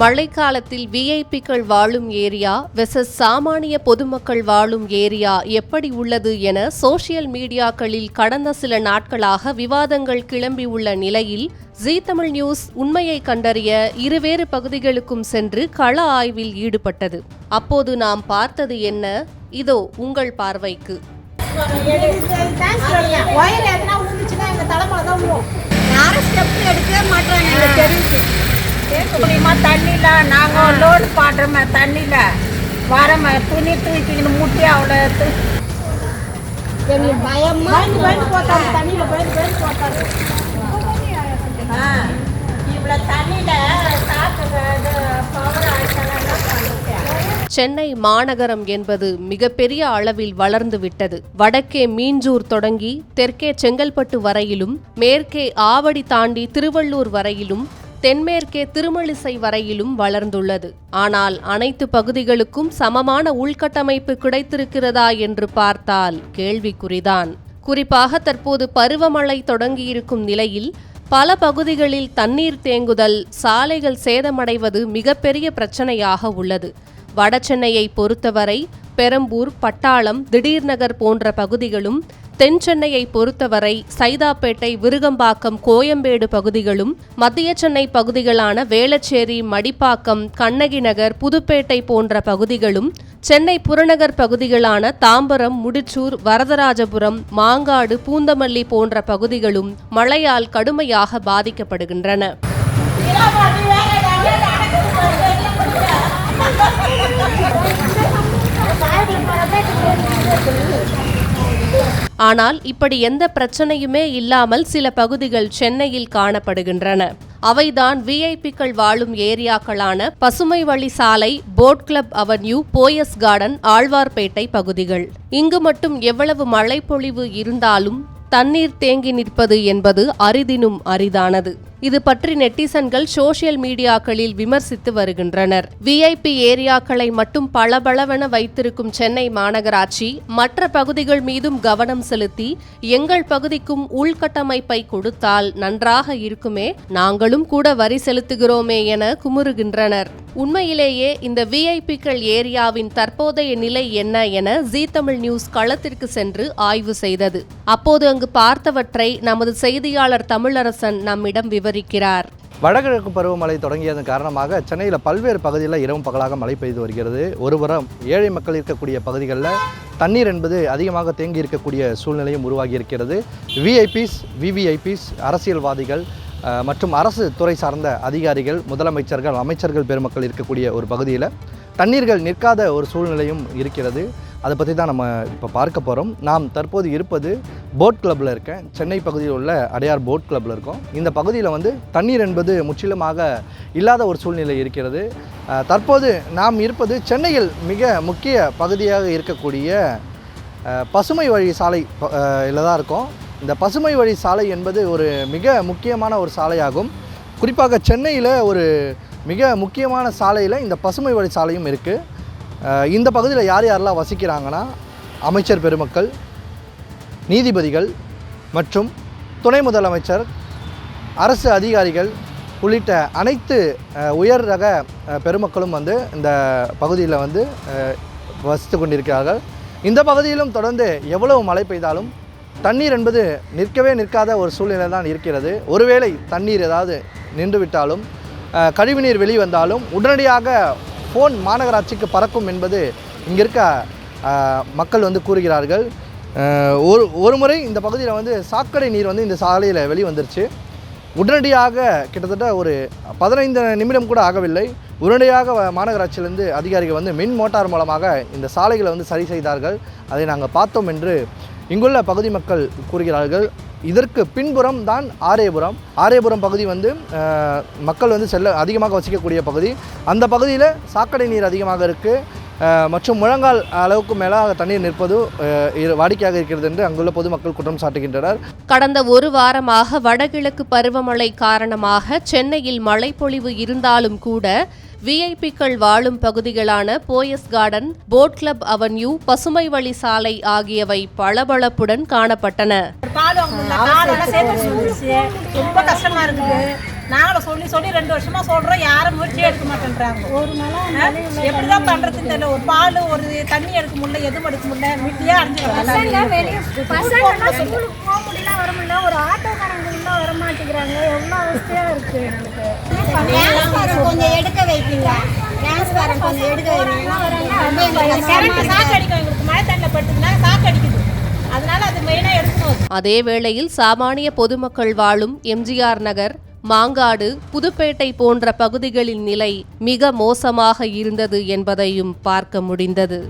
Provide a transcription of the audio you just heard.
மழைக்காலத்தில் விஐபிக்கள் வாழும் area versus சாமானிய பொதுமக்கள் வாழும் ஏரியா எப்படி உள்ளது என சோசியல் மீடியாக்களில் கடந்த சில நாட்களாக விவாதங்கள் கிளம்பியுள்ள நிலையில் ஜீ தமிழ் நியூஸ் உண்மையை கண்டறிய இருவேறு பகுதிகளுக்கும் சென்று கள ஆய்வில் ஈடுபட்டது. அப்போது நாம் பார்த்தது என்ன? இதோ உங்கள் பார்வைக்கு. மாட்டாங்க முடியுமா தண்ணியில். நாங்கள் லோடு பாடுறோமே தண்ணியில். வரமே துணி தூக்கிக்கின்னு முட்டி அவ்வளோ எங்களுக்கு பயமா பயந்து பயந்து போட்டாரு தண்ணியில பயந்து பயந்து போட்டாரு. ஆ. இவ்வளோ தண்ணியில் சாப்பிட்டு பவர் ஆயிடுச்சாலும் என்ன பண்ணுறது? சென்னை மாநகரம் என்பது மிகப்பெரிய அளவில் வளர்ந்து விட்டது. வடக்கே மீஞ்சூர் தொடங்கி தெற்கே செங்கல்பட்டு வரையிலும் மேற்கே ஆவடி தாண்டி திருவள்ளூர் வரையிலும் தென்மேற்கே திருமழிசை வரையிலும் வளர்ந்துள்ளது. ஆனால் அனைத்து பகுதிகளுக்கும் சமமான உள்கட்டமைப்பு கிடைத்திருக்கிறதா என்று பார்த்தால் கேள்விக்குறிதான். குறிப்பாக தற்போது பருவமழை தொடங்கியிருக்கும் நிலையில் பல பகுதிகளில் தண்ணீர் தேங்குதல் சாலைகள் சேதமடைவது மிகப்பெரிய பிரச்சனையாக உள்ளது. வடசென்னையை பொறுத்தவரை பெரம்பூர் பட்டாளம் திடீர்நகர் போன்ற பகுதிகளும் தென் சென்னையை பொறுத்தவரை சைதாப்பேட்டை விருகம்பாக்கம் கோயம்பேடு பகுதிகளும் மத்திய சென்னை பகுதிகளான வேளச்சேரி மடிப்பாக்கம் கண்ணகி நகர் புதுப்பேட்டை போன்ற பகுதிகளும் சென்னை புறநகர் பகுதிகளான தாம்பரம் முடிச்சூர் வரதராஜபுரம் மாங்காடு பூந்தமல்லி போன்ற பகுதிகளும் மழையால் கடுமையாக பாதிக்கப்படுகின்றன. ஆனால் இப்படி எந்த பிரச்சனையுமே இல்லாமல் சில பகுதிகள் சென்னையில் காணப்படுகின்றன. அவைதான் விஐபிக்கள் வாழும் ஏரியாக்களான பசுமை வழி சாலை boat club avenue Poes Garden Alwarpet பகுதிகள். இங்கு மட்டும் எவ்வளவு மழைப்பொழிவு இருந்தாலும் தண்ணீர் தேங்கி நிற்பது என்பது அரிதினும் அரிதானது. இது பற்றி நெட்டிசன்கள் சோசியல் மீடியாக்களில் விமர்சித்து வருகின்றனர். விஐபி ஏரியாக்களை மட்டும் பளபளவென வைத்திருக்கும் சென்னை மாநகராட்சி மற்ற பகுதிகள் மீதும் கவனம் செலுத்தி எங்கள் பகுதிக்கும் உள்கட்டமைப்பை கொடுத்தால் நன்றாக இருக்குமே நாங்களும் கூட வரி செலுத்துகிறோமே என குமுறுகின்றனர். உண்மையிலேயே இந்த விஐபிக்கள் ஏரியாவின் தற்போதைய நிலை என்ன என ஜீ தமிழ் நியூஸ் களத்திற்கு சென்று ஆய்வு செய்தது. அப்போது அங்கு பார்த்தவற்றை நமது செய்தியாளர் தமிழரசன் நம்மிடம் விவரிக்கிறார் வடகிழக்கு பருவமழை தொடங்கியதன் காரணமாக சென்னையில் பல்வேறு பகுதிகளில் இரவும் பகலாக மழை பெய்து வருகிறது. ஒருபுறம் ஏழை மக்கள் இருக்கக்கூடிய பகுதிகளில் தண்ணீர் என்பது அதிகமாக தேங்கி இருக்கக்கூடிய சூழ்நிலையும் உருவாகி இருக்கிறது. விஐபிஸ் விவிஐபிஸ் அரசியல்வாதிகள் மற்றும் அரசு துறை சார்ந்த அதிகாரிகள் முதலமைச்சர்கள் அமைச்சர்கள் பெருமக்கள் இருக்கக்கூடிய ஒரு பகுதியில் தண்ணீர்கள் நிற்காத ஒரு சூழ்நிலையும் இருக்கிறது. அதை பற்றி தான் நம்ம இப்போ பார்க்க போகிறோம் நாம் தற்போது இருப்பது போட் கிளப்பில் இருக்கேன். சென்னை பகுதியில் உள்ள அடையார் போட் கிளப்பில் இருக்கோம். இந்த பகுதியில் வந்து தண்ணீர் என்பது முற்றிலுமாக இல்லாத ஒரு சூழ்நிலை இருக்கிறது. தற்போது நாம் இருப்பது சென்னையில் மிக முக்கிய பகுதியாக இருக்கக்கூடிய பசுமை வழி சாலை இதில் தான் இருக்கும். இந்த பசுமை வழி சாலை என்பது ஒரு மிக முக்கியமான ஒரு சாலையாகும். குறிப்பாக சென்னையில் ஒரு மிக முக்கியமான சாலையில் இந்த பசுமை வழி சாலையும் இருக்குது இந்த பகுதியில் யார் யாரெல்லாம் வசிக்கிறாங்கன்னா அமைச்சர் பெருமக்கள் நீதிபதிகள் மற்றும் துணை முதலமைச்சர் அரசு அதிகாரிகள் உள்ளிட்ட அனைத்து உயர் ரக பெருமக்களும் வந்து இந்த பகுதியில் வந்து வசித்து கொண்டிருக்கிறார்கள். இந்த பகுதியிலும் தொடர்ந்து எவ்வளவு மழை பெய்தாலும் தண்ணீர் என்பது நிற்கவே நிற்காத ஒரு சூழ்நிலை தான் இருக்கிறது. ஒருவேளை தண்ணீர் ஏதாவது நின்று விட்டாலும் கழிவுநீர் வெளிவந்தாலும் உடனடியாக ஃபோன் மாநகராட்சிக்கு பறக்கும் என்பது இங்கே இருக்க மக்கள் வந்து கூறுகிறார்கள். ஒரு ஒரு முறை இந்த பகுதியில் வந்து சாக்கடை நீர் வந்து இந்த சாலையில் வெளிவந்துருச்சு. உடனடியாக கிட்டத்தட்ட ஒரு பதினைந்து நிமிடம் கூட ஆகவில்லை. உடனடியாக மாநகராட்சியிலேருந்து அதிகாரிகள் வந்து மின் மோட்டார் மூலமாக இந்த சாலைகளை வந்து சரி செய்தார்கள். அதை நாங்கள் பார்த்தோம் என்று இங்குள்ள பகுதி மக்கள் கூறுகிறார்கள். இதற்கு பின்புறம் தான் ஆரேபுரம். ஆரேபுரம் பகுதி வந்து மக்கள் வந்து செல்ல அதிகமாக வசிக்கக்கூடிய பகுதி. அந்த பகுதியில் சாக்கடை நீர் அதிகமாக இருக்குது மற்றும் முழங்கால் அளவுக்கு மேலாக தண்ணீர் நிற்பது வாடிக்கையாக இருக்கிறது என்று அங்குள்ள பொதுமக்கள் குற்றம் சாட்டுகின்றனர். கடந்த ஒரு வாரமாக வடகிழக்கு பருவமழை காரணமாக சென்னையில் மழைப்பொழிவு இருந்தாலும் கூட விஐபிக்கள் வாழும் பகுதிகளான Poes Garden boat club avenue பசுமை வழி சாலை ஆகியவை பளபளப்புடன் காணப்பட்டன. நாங்களும் சொல்லி சொல்லி ரெண்டு வருஷமா சொல்றோம். யாரும் முயற்சியே எடுக்க மாட்டேன்றாங்க. ஒரு? எப்படிதான் பண்றதுன்னு தெரியல. ஒரு பால் ஒரு தண்ணி எடுக்க முடியல எதுவும் எடுக்க முடியல. வீட்லயே ஸ்கூலுக்கு போக முடியல வர முடியல. ஒரு ஆட்டோக்காரங்க உள்ள வர மாட்டேங்கிறாங்க. எவ்வளோ அவஸ்தையா இருக்கு எனக்கு. கொஞ்சம் எடுக்க வைப்பீங்க டிரான்ஸ்பாரம் கொஞ்சம் எடுக்க வைப்பீங்க கரண்ட் சாக்கு அடிக்கும். எங்களுக்கு மழை தண்ணியில் பட்டுதுன்னா சாக்கு அடிக்குது. அதனால அது மெயினா எடுக்கணும் அதே வேளையில் சாமானிய பொதுமக்கள் வாழும் எம்ஜிஆர் நகர் மாங்காடு புதுப்பேட்டை போன்ற பகுதிகளின் நிலை மிக மோசமாக இருந்தது என்பதையும் பார்க்க முடிந்தது.